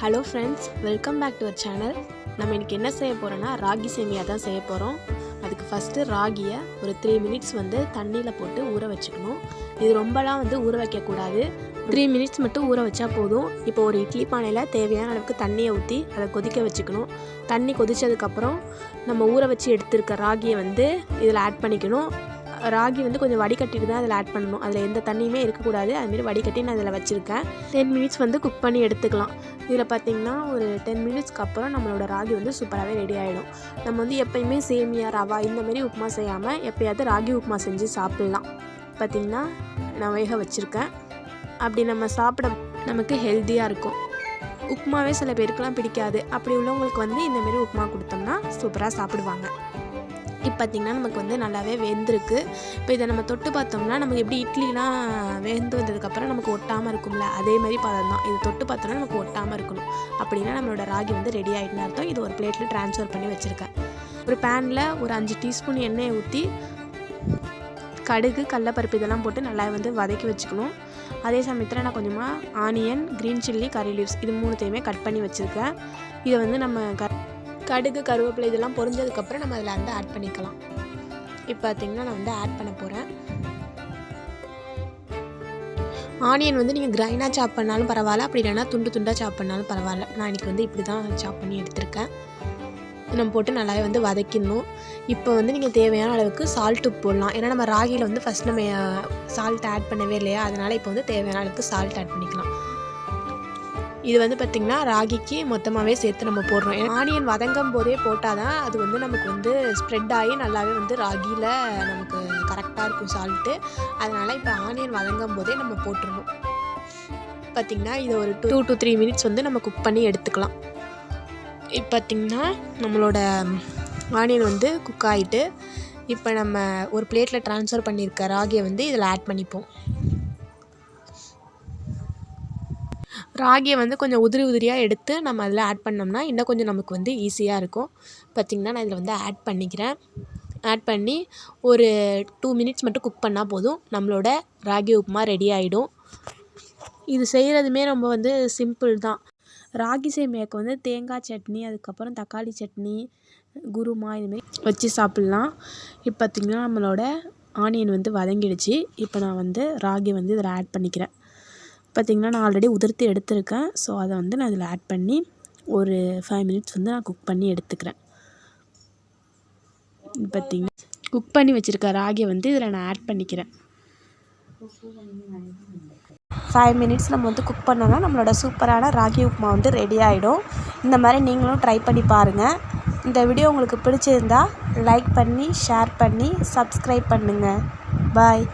Hello friends welcome back to our channel நம்ம இன்றைக்கி என்ன செய்ய போகிறோன்னா ராகி சேமியா தான் செய்ய போகிறோம் அதுக்கு ஃபஸ்ட்டு ராகியை ஒரு த்ரீ மினிட்ஸ் வந்து தண்ணியில் போட்டு ஊற வச்சுக்கணும். இது ரொம்பலாம் வந்து ஊற வைக்கக்கூடாது. த்ரீ மினிட்ஸ் மட்டும் ஊற வச்சா போதும். இப்போ ஒரு இட்லி பானையில் தேவையான அளவுக்கு தண்ணியை ஊற்றி அதை கொதிக்க வச்சுக்கணும். தண்ணி கொதித்ததுக்கப்புறம் நம்ம ஊற வச்சு எடுத்திருக்க ராகியை வந்து இதில் ஆட் பண்ணிக்கணும். ராகி வந்து கொஞ்சம் வடிகட்டிட்டு தான் அதில் ஆட் பண்ணணும். அதில் எந்த தண்ணியுமே இருக்கக்கூடாது. அதுமாரி வடிகட்டி நான் அதில் வச்சுருக்கேன். டென் மினிட்ஸ் வந்து குக் பண்ணி எடுத்துக்கலாம். இதில் பார்த்திங்கன்னா ஒரு டென் மினிட்ஸ்க்கு அப்புறம் நம்மளோட ராகி வந்து சூப்பராகவே ரெடி ஆகிடும் நம்ம வந்து எப்போயுமே சேமியா ரவா இந்தமாரி உப்புமா செய்யாமல் எப்போயாவது ராகி உப்புமா செஞ்சு சாப்பிட்லாம். பார்த்திங்கன்னா நான் வேக வச்சுருக்கேன். அப்படி நம்ம சாப்பிட நமக்கு ஹெல்த்தியாக இருக்கும். உப்புமாவே சில பேருக்குலாம் பிடிக்காது. அப்படி உள்ளவங்களுக்கு வந்து இந்தமாரி உப்புமா கொடுத்தோம்னா சூப்பராக சாப்பிடுவாங்க. இப்போ பார்த்திங்கன்னா நமக்கு வந்து நல்லாவே வெந்திருக்கு. இப்போ இதை நம்ம தொட்டு பார்த்தோம்னா நமக்கு எப்படி இட்லிலாம் வெந்து வந்ததுக்கப்புறம் நமக்கு ஒட்டாமல் இருக்கும்ல அதே மாதிரி பதம் தான். இது தொட்டு பார்த்தோம்னா நமக்கு ஒட்டாமல் இருக்கணும். அப்படின்னா நம்மளோட ராகி வந்து ரெடி ஆகிட்டுன்னு அர்த்தம். இது ஒரு பிளேட்டில் ட்ரான்ஸ்ஃபர் பண்ணி வச்சுருக்கேன். ஒரு பேனில் ஒரு அஞ்சு டீஸ்பூன் எண்ணெயை ஊற்றி கடுகு கடலப்பருப்பு இதெல்லாம் போட்டு நல்லா வந்து வதக்கி வச்சுக்கணும். அதே சமயத்தில் நான் கொஞ்சமாக onion green chilli curry leaves இது மூணுத்தையுமே கட் பண்ணி வச்சுருக்கேன். இதை வந்து நம்ம க கடுகு கருவேப்பிலை இதெல்லாம் பொரிஞ்சதுக்கப்புறம் நம்ம அதில் வந்து ஆட் பண்ணிக்கலாம். இப்போ பார்த்திங்கன்னா நான் வந்து ஆட் பண்ண போகிறேன் ஆனியன் வந்து நீங்கள் கிரைனாக சாப் பண்ணாலும் பரவாயில்ல அப்படி இல்லைனா துண்டு துண்டாக சாப் பண்ணாலும் பரவாயில்ல. நான் இன்றைக்கி வந்து இப்படி தான் சாப் பண்ணி எடுத்திருக்கேன். நம்ம போட்டு நல்லாவே வந்து வதக்கிடணும். இப்போ வந்து நீங்கள் தேவையான அளவுக்கு சால்ட் உப்பு போடலாம். ஏன்னா நம்ம ராகியில் வந்து ஃபஸ்ட் நம்ம சால்ட் ஆட் பண்ணவே இல்லையா? அதனால் இப்போ வந்து தேவையான அளவுக்கு சால்ட் ஆட் பண்ணிக்கலாம். இது வந்து பார்த்திங்கன்னா ராகிக்கு மொத்தமாகவே சேர்த்து நம்ம போடுறோம். ஆனியன் வதங்கும் போதே போட்டால் தான் அது வந்து நமக்கு வந்து ஸ்ப்ரெட் ஆகி நல்லாவே வந்து ராகியில் நமக்கு கரெக்டாக இருக்கும் சால்ட்டு அதனால் இப்போ ஆனியன் வதங்கும் போதே நம்ம போட்டுருணும் பார்த்திங்கன்னா இதை ஒரு டூ டு த்ரீ மினிட்ஸ் வந்து நம்ம குக் பண்ணி எடுத்துக்கலாம். இப்போ பார்த்திங்கன்னா நம்மளோட ஆனியன் வந்து குக் ஆகிட்டு இப்போ நம்ம ஒரு பிளேட்டில் ட்ரான்ஸ்ஃபர் பண்ணியிருக்க ராகியை வந்து இதில் ஆட் பண்ணிப்போம். ராகியை வந்து கொஞ்சம் உதிரி உதிரியாக எடுத்து நம்ம அதில் ஆட் பண்ணோம்னா இன்னும் கொஞ்சம் நமக்கு வந்து ஈஸியாக இருக்கும். பார்த்திங்கன்னா நான் இதில் வந்து ஆட் பண்ணிக்கிறேன். ஆட் பண்ணி ஒரு டூ மினிட்ஸ் மட்டும் குக் பண்ணால் போதும். நம்மளோட ராகி உப்புமா ரெடி ஆகிடும் இது செய்கிறதுமே ரொம்ப வந்து சிம்பிள் தான். ராகி சேமியாவுக்கு வந்து தேங்காய் சட்னி அதுக்கப்புறம் தக்காளி சட்னி குருமா இதுமாரி வச்சு சாப்பிட்லாம். இப்போ பார்த்திங்கன்னா நம்மளோட ஆனியன் வந்து வதங்கிடுச்சு. இப்போ நான் வந்து ராகி வந்து இதில் ஆட் பண்ணிக்கிறேன். பார்த்திங்கன்னா நான் ஆல்ரெடி உதிர்த்து எடுத்திருக்கேன். ஸோ அதை வந்து நான் இதில் ஆட் பண்ணி ஒரு ஃபைவ் மினிட்ஸ் வந்து நான் குக் பண்ணி எடுத்துக்கிறேன். பார்த்திங்கன்னா குக் பண்ணி வச்சுருக்க ராகியை வந்து இதில் நான் ஆட் பண்ணிக்கிறேன். ஃபைவ் மினிட்ஸ் நம்ம வந்து குக் பண்ணோன்னா நம்மளோட சூப்பரான ராகி உப்புமா வந்து ரெடி ஆகிடும் இந்த மாதிரி நீங்களும் ட்ரை பண்ணி பாருங்கள் இந்த வீடியோ உங்களுக்கு பிடிச்சிருந்தா லைக் பண்ணி ஷேர் பண்ணி சப்ஸ்கிரைப் பண்ணுங்கள் பாய்